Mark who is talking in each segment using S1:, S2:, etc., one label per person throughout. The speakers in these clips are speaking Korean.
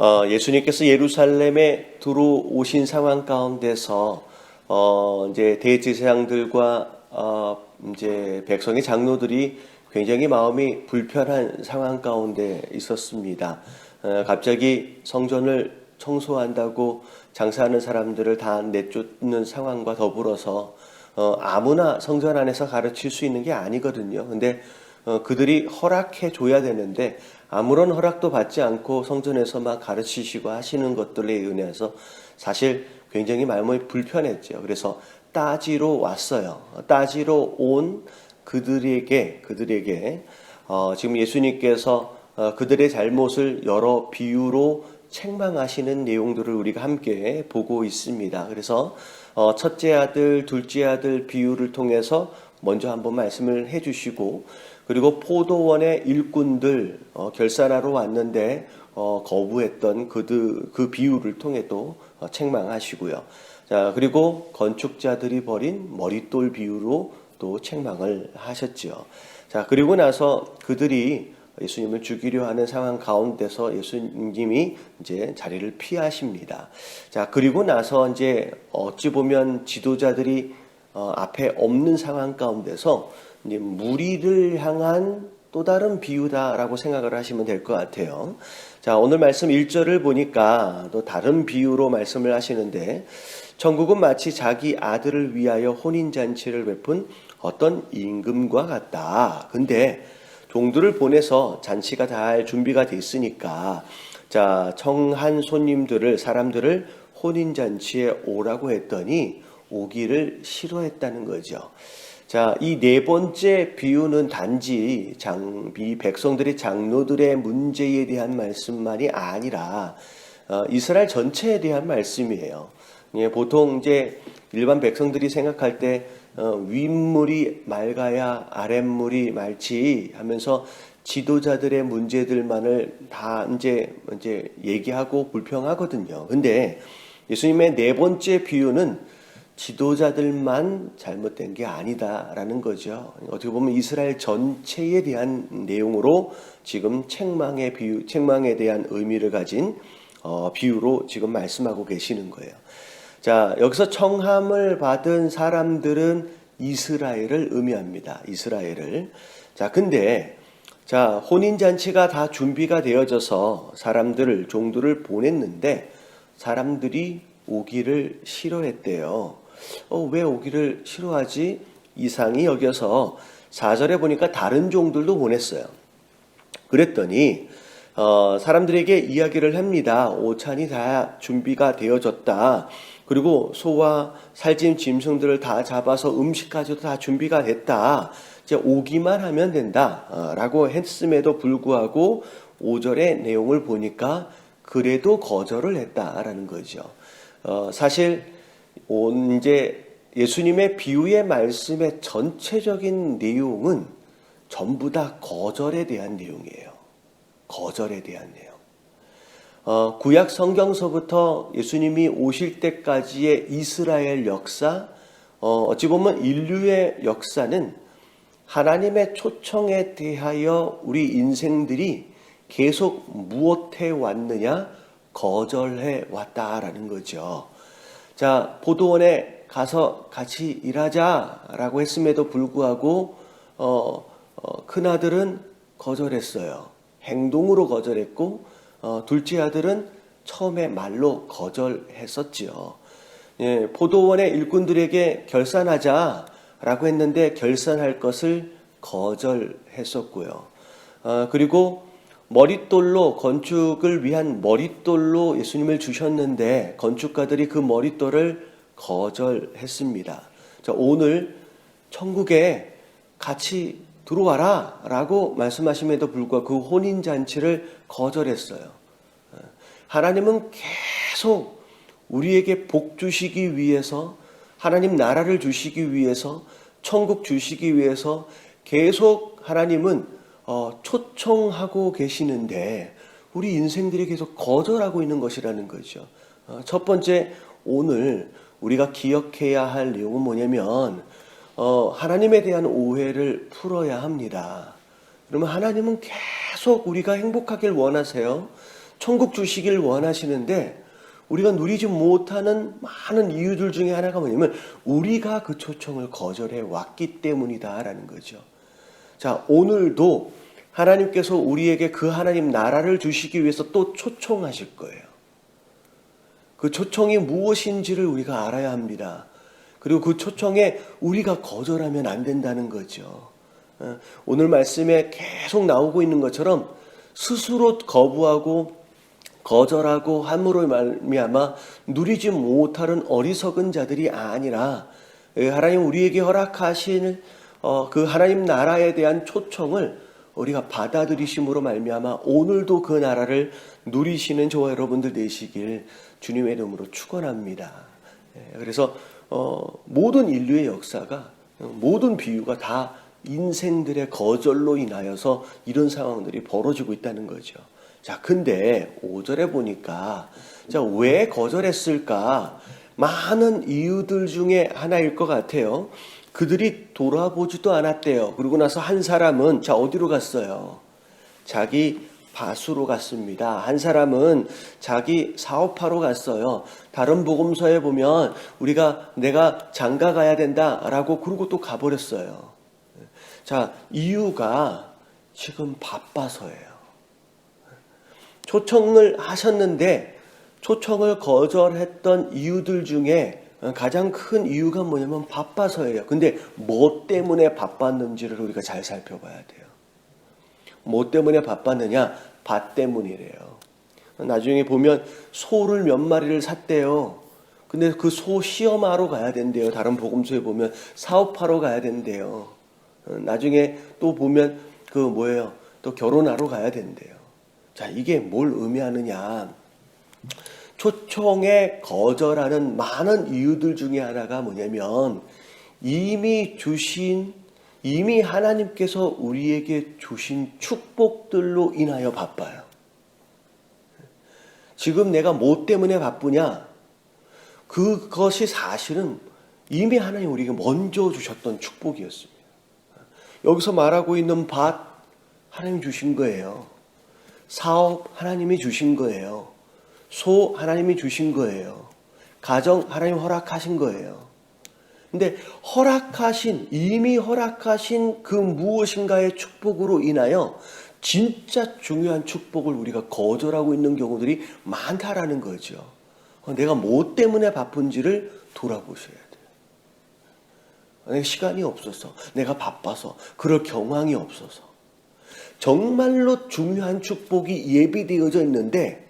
S1: 어, 예수님께서 예루살렘에 들어오신 상황 가운데서 어, 이제 대제사장들과 어, 이제 백성의 장로들이 굉장히 마음이 불편한 상황 가운데 있었습니다. 어, 갑자기 성전을 청소한다고 장사하는 사람들을 다 내쫓는 상황과 더불어서 어, 아무나 성전 안에서 가르칠 수 있는 게 아니거든요. 근데 어, 그들이 허락해 줘야 되는데 아무런 허락도 받지 않고 성전에서 막 가르치시고 하시는 것들에 의해서 사실 굉장히 마음이 불편했죠. 그래서 따지러 왔어요. 따지러 온 그들에게 그들에게 어, 지금 예수님께서 어, 그들의 잘못을 여러 비유로 책망하시는 내용들을 우리가 함께 보고 있습니다. 그래서 어, 첫째 아들, 둘째 아들 비유를 통해서 먼저 한번 말씀을 해주시고 그리고 포도원의 일꾼들 어, 결산하러 왔는데 어, 거부했던 그들 그 비유를 통해 또 어, 책망하시고요. 자 그리고 건축자들이 벌인 머릿돌 비유로 또 책망을 하셨죠. 자 그리고 나서 그들이 예수님을 죽이려 하는 상황 가운데서 예수님이 이제 자리를 피하십니다. 자, 그리고 나서 이제 어찌 보면 지도자들이 어, 앞에 없는 상황 가운데서 이제 무리를 향한 또 다른 비유다라고 생각을 하시면 될 것 같아요. 자, 오늘 말씀 1절을 보니까 또 다른 비유로 말씀을 하시는데 천국은 마치 자기 아들을 위하여 혼인잔치를 베푼 어떤 임금과 같다. 근데 종들을 보내서 잔치가 잘 준비가 됐으니까 자 청한 손님들을 사람들을 혼인 잔치에 오라고 했더니 오기를 싫어했다는 거죠. 자, 이 네 번째 비유는 단지 장비 백성들의 장로들의 문제에 대한 말씀만이 아니라 어, 이스라엘 전체에 대한 말씀이에요. 예, 보통 이제 일반 백성들이 생각할 때 어, 윗물이 맑아야 아랫물이 맑지 하면서 지도자들의 문제들만을 다 이제 이제 얘기하고 불평하거든요. 근데 예수님의 네 번째 비유는 지도자들만 잘못된 게 아니다라는 거죠. 어떻게 보면 이스라엘 전체에 대한 내용으로 지금 책망의 비유, 책망에 대한 의미를 가진 어, 비유로 지금 말씀하고 계시는 거예요. 자, 여기서 청함을 받은 사람들은 이스라엘을 의미합니다. 이스라엘을. 자, 근데 자, 혼인잔치가 다 준비가 되어져서 사람들을, 종들을 보냈는데 사람들이 오기를 싫어했대요. 어, 왜 오기를 싫어하지? 이상이 여겨서 4절에 보니까 다른 종들도 보냈어요. 그랬더니 어, 사람들에게 이야기를 합니다. 오찬이 다 준비가 되어졌다. 그리고 소와 살찜 짐승들을 다 잡아서 음식까지도 다 준비가 됐다. 이제 오기만 하면 된다. 어, 라고 했음에도 불구하고 5절의 내용을 보니까 그래도 거절을 했다라는 거죠. 어, 사실 이제 예수님의 비유의 말씀의 전체적인 내용은 전부 다 거절에 대한 내용이에요. 거절에 대한 내용. 어, 구약 성경서부터 예수님이 오실 때까지의 이스라엘 역사, 어, 어찌 보면 인류의 역사는 하나님의 초청에 대하여 우리 인생들이 계속 무엇해 왔느냐? 거절해 왔다라는 거죠. 자, 보도원에 가서 같이 일하자라고 했음에도 불구하고, 어, 어, 큰 아들은 거절했어요. 행동으로 거절했고 어, 둘째 아들은 처음에 말로 거절했었지요. 예, 포도원의 일꾼들에게 결산하자라고 했는데 결산할 것을 거절했었고요. 어, 그리고 머릿돌로 건축을 위한 머릿돌로 예수님을 주셨는데 건축가들이 그 머릿돌을 거절했습니다. 자, 오늘 천국에 같이 들어와라 라고 말씀하심에도 불구하고 그 혼인잔치를 거절했어요. 하나님은 계속 우리에게 복 주시기 위해서 하나님 나라를 주시기 위해서 천국 주시기 위해서 계속 하나님은 어, 초청하고 계시는데 우리 인생들이 계속 거절하고 있는 것이라는 거죠. 어, 첫 번째 오늘 우리가 기억해야 할 내용은 뭐냐면 어, 하나님에 대한 오해를 풀어야 합니다. 그러면 하나님은 계속 우리가 행복하길 원하세요. 천국 주시길 원하시는데 우리가 누리지 못하는 많은 이유들 중에 하나가 뭐냐면 우리가 그 초청을 거절해 왔기 때문이다라는 거죠. 자, 오늘도 하나님께서 우리에게 그 하나님 나라를 주시기 위해서 또 초청하실 거예요. 그 초청이 무엇인지를 우리가 알아야 합니다. 그리고 그 초청에 우리가 거절하면 안 된다는 거죠. 어, 오늘 말씀에 계속 나오고 있는 것처럼 스스로 거부하고 거절하고 함으로 말미암아 누리지 못하는 어리석은 자들이 아니라 예, 하나님 우리에게 허락하신 어, 그 하나님 나라에 대한 초청을 우리가 받아들이심으로 말미암아 오늘도 그 나라를 누리시는 저와 여러분들 되시길 주님의 이름으로 축원합니다. 예, 그래서 어, 모든 인류의 역사가 어, 모든 비유가 다 인생들의 거절로 인하여서 이런 상황들이 벌어지고 있다는 거죠. 자, 근데 5절에 보니까 자, 왜 거절했을까? 많은 이유들 중에 하나일 것 같아요. 그들이 돌아보지도 않았대요. 그러고 나서 한 사람은 자, 어디로 갔어요? 자기 바수로 갔습니다. 한 사람은 자기 사업하러 갔어요. 다른 복음서에 보면 우리가 내가 장가 가야 된다라고 그러고 또 가버렸어요. 자, 이유가 지금 바빠서예요. 초청을 하셨는데 초청을 거절했던 이유들 중에 가장 큰 이유가 뭐냐면 바빠서예요. 근데 뭐 때문에 바빴는지를 우리가 잘 살펴봐야 돼요. 뭐 때문에 바빴느냐? 밭 때문이래요. 나중에 보면 소를 몇 마리를 샀대요. 근데 그 소 시험하러 가야 된대요. 다른 복음서에 보면 사업하러 가야 된대요. 나중에 또 보면 그 뭐예요? 또 결혼하러 가야 된대요. 자, 이게 뭘 의미하느냐? 초청에 거절하는 많은 이유들 중에 하나가 뭐냐면 이미 주신 이미 하나님께서 우리에게 주신 축복들로 인하여 바빠요. 지금 내가 뭐 때문에 바쁘냐? 그것이 사실은 이미 하나님 우리에게 먼저 주셨던 축복이었습니다. 여기서 말하고 있는 밭 하나님 주신 거예요. 사업 하나님이 주신 거예요. 소 하나님이 주신 거예요. 가정 하나님 허락하신 거예요. 근데 허락하신 이미 허락하신 그 무엇인가의 축복으로 인하여 진짜 중요한 축복을 우리가 거절하고 있는 경우들이 많다라는 거죠. 어, 내가 뭐 때문에 바쁜지를 돌아보셔야 돼요. 시간이 없어서, 내가 바빠서, 그럴 경황이 없어서. 정말로 중요한 축복이 예비되어져 있는데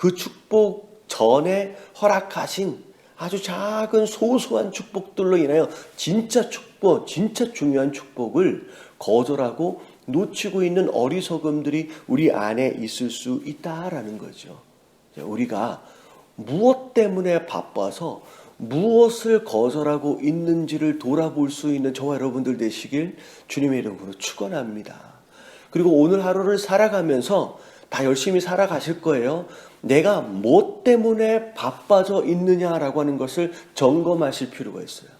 S1: 그 축복 전에 허락하신 아주 작은 소소한 축복들로 인하여 진짜 축복, 진짜 중요한 축복을 거절하고 놓치고 있는 어리석음들이 우리 안에 있을 수 있다라는 거죠. 우리가 무엇 때문에 바빠서 무엇을 거절하고 있는지를 돌아볼 수 있는 저와 여러분들 되시길 주님의 이름으로 축원합니다. 그리고 오늘 하루를 살아가면서 다 열심히 살아가실 거예요. 내가 뭐 때문에 바빠져 있느냐라고 하는 것을 점검하실 필요가 있어요.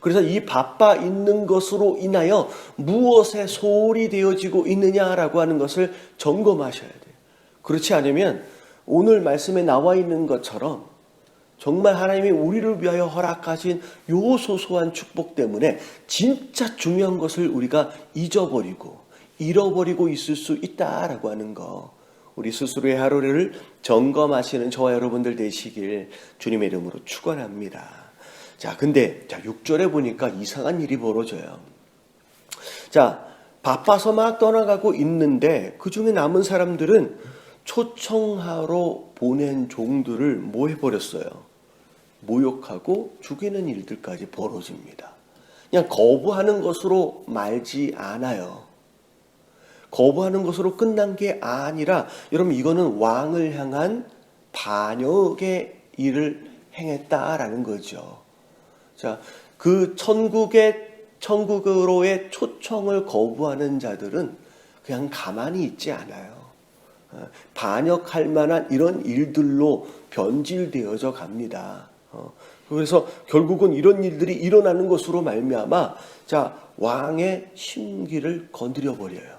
S1: 그래서 이 바빠 있는 것으로 인하여 무엇에 소홀히 되어지고 있느냐라고 하는 것을 점검하셔야 돼요. 그렇지 않으면 오늘 말씀에 나와 있는 것처럼 정말 하나님이 우리를 위하여 허락하신 요 소소한 축복 때문에 진짜 중요한 것을 우리가 잊어버리고 잃어버리고 있을 수 있다라고 하는 거. 우리 스스로의 하루를 점검하시는 저와 여러분들 되시길 주님의 이름으로 축원합니다. 자, 근데 자, 6절에 보니까 이상한 일이 벌어져요. 자, 바빠서 막 떠나가고 있는데 그 중에 남은 사람들은 초청하러 보낸 종들을 뭐 해버렸어요? 모욕하고 죽이는 일들까지 벌어집니다. 그냥 거부하는 것으로 말지 않아요. 거부하는 것으로 끝난 게 아니라 여러분 이거는 왕을 향한 반역의 일을 행했다라는 거죠. 자, 그 천국의 천국으로의 초청을 거부하는 자들은 그냥 가만히 있지 않아요. 어, 반역할 만한 이런 일들로 변질되어져 갑니다. 어, 그래서 결국은 이런 일들이 일어나는 것으로 말미암아 자 왕의 심기를 건드려 버려요.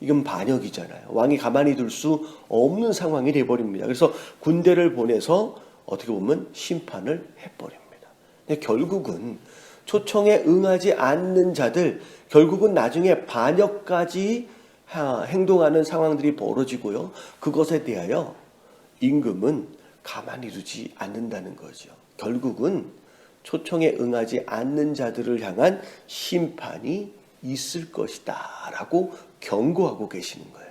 S1: 이건 반역이잖아요. 왕이 가만히 둘 수 없는 상황이 돼버립니다. 그래서 군대를 보내서 어떻게 보면 심판을 해버립니다. 근데 결국은 초청에 응하지 않는 자들, 결국은 나중에 반역까지 하- 행동하는 상황들이 벌어지고요. 그것에 대하여 임금은 가만히 두지 않는다는 거죠. 결국은 초청에 응하지 않는 자들을 향한 심판이 있을 것이다. 라고 경고하고 계시는 거예요.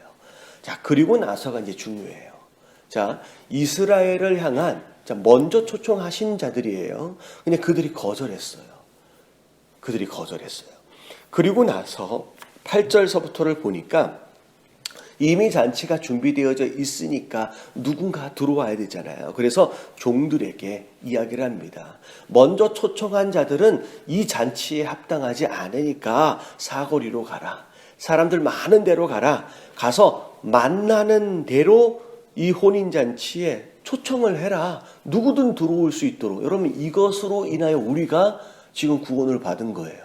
S1: 자, 그리고 나서가 이제 중요해요. 자, 이스라엘을 향한, 자, 먼저 초청하신 자들이에요. 근데 그들이 거절했어요. 그들이 거절했어요. 그리고 나서 8절서부터를 보니까 이미 잔치가 준비되어져 있으니까 누군가 들어와야 되잖아요. 그래서 종들에게 이야기를 합니다. 먼저 초청한 자들은 이 잔치에 합당하지 않으니까 사거리로 가라. 사람들 많은 데로 가라. 가서 만나는 대로 이 혼인잔치에 초청을 해라. 누구든 들어올 수 있도록. 여러분, 이것으로 인하여 우리가 지금 구원을 받은 거예요.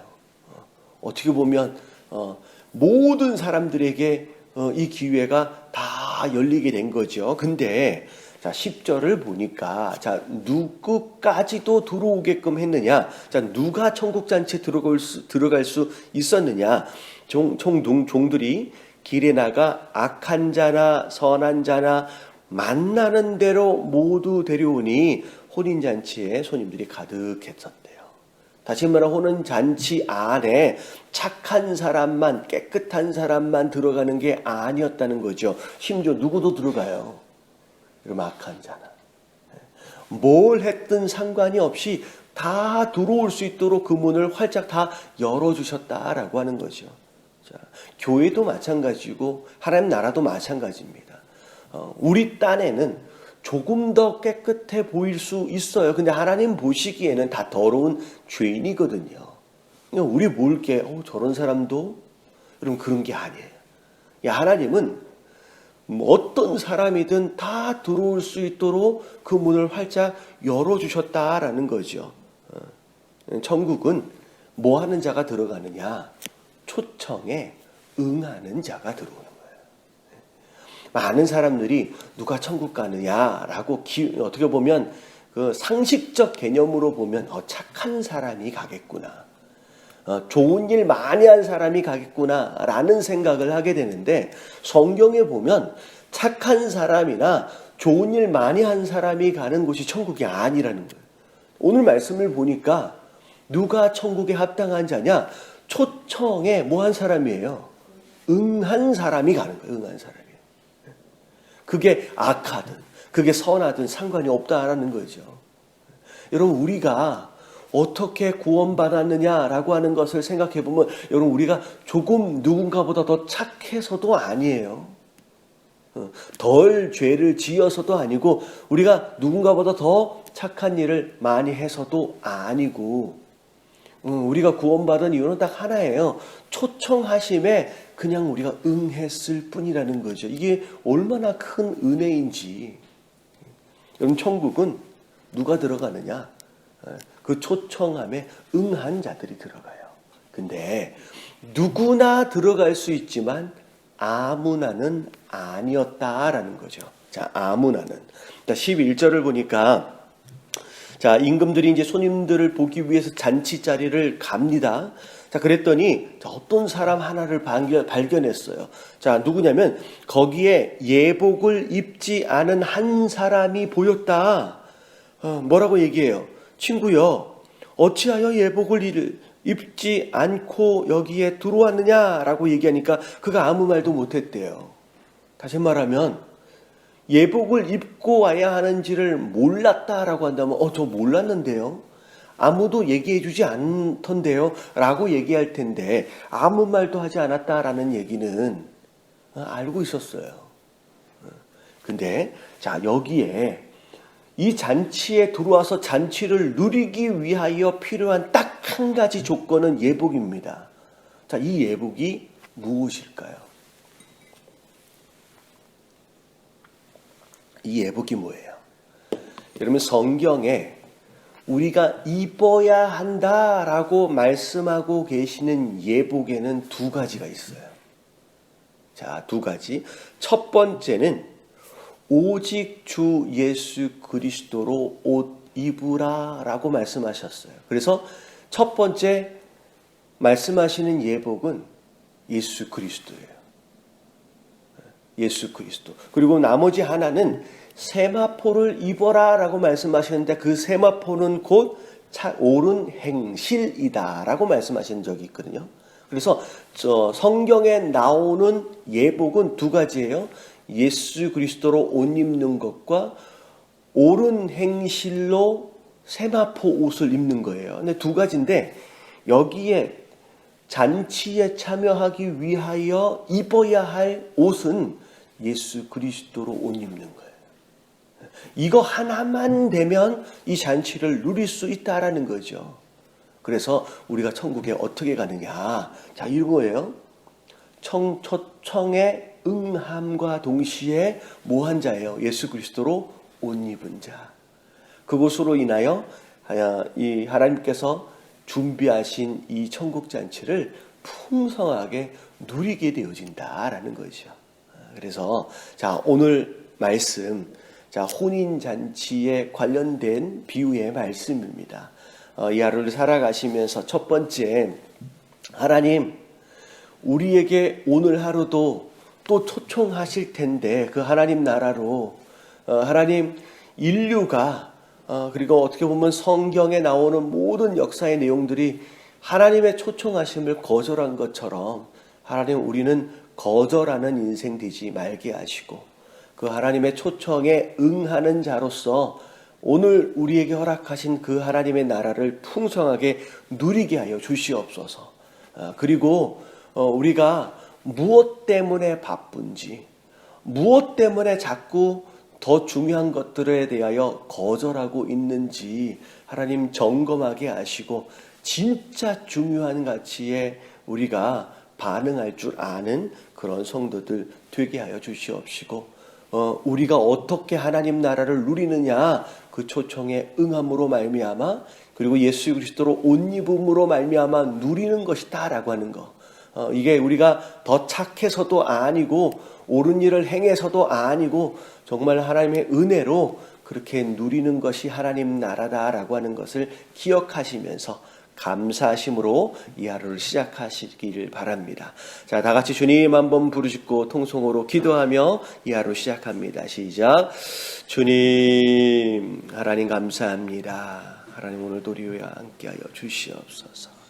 S1: 어, 어떻게 보면, 어, 모든 사람들에게 어, 이 기회가 다 열리게 된 거죠. 근데 자, 10절을 보니까 자, 누구까지도 들어오게끔 했느냐? 자, 누가 천국 잔치에 들어갈 수, 들어갈 수 있었느냐? 종, 종, 종들이 길에 나가 악한 자나 선한 자나 만나는 대로 모두 데려오니 혼인 잔치에 손님들이 가득했었대요. 다시 말해 혼은 잔치 안에 착한 사람만 깨끗한 사람만 들어가는 게 아니었다는 거죠. 심지어 누구도 들어가요. 이런 악한 자는 뭘 했든 상관이 없이 다 들어올 수 있도록 그 문을 활짝 다 열어주셨다라고 하는 거죠. 자, 교회도 마찬가지고 하나님 나라도 마찬가지입니다. 어, 우리 딴에는 조금 더 깨끗해 보일 수 있어요. 근데 하나님 보시기에는 다 더러운 죄인이거든요. 그냥 우리 볼게 어, 저런 사람도 여러분 그런 게 아니에요. 야, 하나님은 뭐 어떤 사람이든 다 들어올 수 있도록 그 문을 활짝 열어주셨다라는 거죠. 어, 천국은 뭐 하는 자가 들어가느냐? 초청에 응하는 자가 들어오는. 많은 사람들이 누가 천국 가느냐라고 기, 어떻게 보면 그 상식적 개념으로 보면 어, 착한 사람이 가겠구나. 어, 좋은 일 많이 한 사람이 가겠구나라는 생각을 하게 되는데 성경에 보면 착한 사람이나 좋은 일 많이 한 사람이 가는 곳이 천국이 아니라는 거예요. 오늘 말씀을 보니까 누가 천국에 합당한 자냐? 초청에 뭐 한 사람이에요? 응한 사람이 가는 거예요. 응한 사람이. 그게 악하든 그게 선하든 상관이 없다라는 거죠. 여러분 우리가 어떻게 구원받았느냐라고 하는 것을 생각해 보면 여러분 우리가 조금 누군가보다 더 착해서도 아니에요. 어, 덜 죄를 지어서도 아니고 우리가 누군가보다 더 착한 일을 많이 해서도 아니고 어, 우리가 구원받은 이유는 딱 하나예요. 초청하심에 그냥 우리가 응했을 뿐이라는 거죠. 이게 얼마나 큰 은혜인지. 여러분 천국은 누가 들어가느냐? 그 초청함에 응한 자들이 들어가요. 근데 누구나 들어갈 수 있지만 아무나는 아니었다라는 거죠. 자, 아무나는. 자, 11절을 보니까 자, 임금들이 이제 손님들을 보기 위해서 잔치 자리를 갑니다. 자, 그랬더니 자, 어떤 사람 하나를 발견, 발견 했어요. 자, 누구냐면 거기에 예복을 입지 않은 한 사람이 보였다. 어, 뭐라고 얘기해요? 친구여, 어찌하여 예복을 입지 않고 여기에 들어왔느냐라고 얘기하니까 그가 아무 말도 못했대요. 다시 말하면 예복을 입고 와야 하는지를 몰랐다라고 한다면 어 저 몰랐는데요. 아무도 얘기해 주지 않던데요. 라고 얘기할 텐데 아무 말도 하지 않았다라는 얘기는 어, 알고 있었어요. 어, 근데 자 여기에 이 잔치에 들어와서 잔치를 누리기 위하여 필요한 딱 한 가지 조건은 예복입니다. 자, 이 예복이 무엇일까요? 이 예복이 뭐예요? 여러분 성경에 우리가 입어야 한다라고 말씀하고 계시는 예복에는 두 가지가 있어요. 자, 두 가지. 첫 번째는 오직 주 예수 그리스도로 옷 입으라라고 말씀하셨어요. 그래서 첫 번째 말씀하시는 예복은 예수 그리스도예요. 예수 그리스도. 그리고 나머지 하나는 세마포를 입어라 라고 말씀하셨는데 그 세마포는 곧 차- 옳은 행실이다 라고 말씀하신 적이 있거든요. 그래서 저 성경에 나오는 예복은 두 가지예요. 예수 그리스도로 옷 입는 것과 옳은 행실로 세마포 옷을 입는 거예요. 근데 두 가지인데 여기에 잔치에 참여하기 위하여 입어야 할 옷은 예수 그리스도로 옷 입는 거예요. 이거 하나만 되면 이 잔치를 누릴 수 있다라는 거죠. 그래서 우리가 천국에 어떻게 가느냐. 자, 이거예요. 청, 초청에 응함과 동시에 뭐한 자예요? 예수 그리스도로 옷 입은 자. 그것으로 인하여 이 하나님께서 준비하신 이 천국 잔치를 풍성하게 누리게 되어진다라는 거죠. 그래서 자 오늘 말씀 자 혼인 잔치에 관련된 비유의 말씀입니다. 어, 이 하루를 살아가시면서 첫 번째 하나님 우리에게 오늘 하루도 또 초청하실 텐데 그 하나님 나라로 어, 하나님 인류가 어, 그리고 어떻게 보면 성경에 나오는 모든 역사의 내용들이 하나님의 초청하심을 거절한 것처럼 하나님 우리는 거절하는 인생 되지 말게 하시고 그 하나님의 초청에 응하는 자로서 오늘 우리에게 허락하신 그 하나님의 나라를 풍성하게 누리게 하여 주시옵소서. 아, 그리고 어, 우리가 무엇 때문에 바쁜지, 무엇 때문에 자꾸 더 중요한 것들에 대하여 거절하고 있는지 하나님 점검하게 하시고 진짜 중요한 가치에 우리가 반응할 줄 아는 그런 성도들 되게 하여 주시옵시고 어, 우리가 어떻게 하나님 나라를 누리느냐 그 초청에 응함으로 말미암아 그리고 예수 그리스도로 옷 입음으로 말미암아 누리는 것이다라고 하는 거. 어, 이게 우리가 더 착해서도 아니고 옳은 일을 행해서도 아니고 정말 하나님의 은혜로 그렇게 누리는 것이 하나님 나라다라고 하는 것을 기억하시면서 감사하심으로 이 하루를 시작하시기를 바랍니다. 자, 다 같이 주님 한번 부르짖고 통성으로 기도하며 이 하루 시작합니다. 시작. 주님, 하나님 감사합니다. 하나님 오늘 도리오야 함께하여 주시옵소서.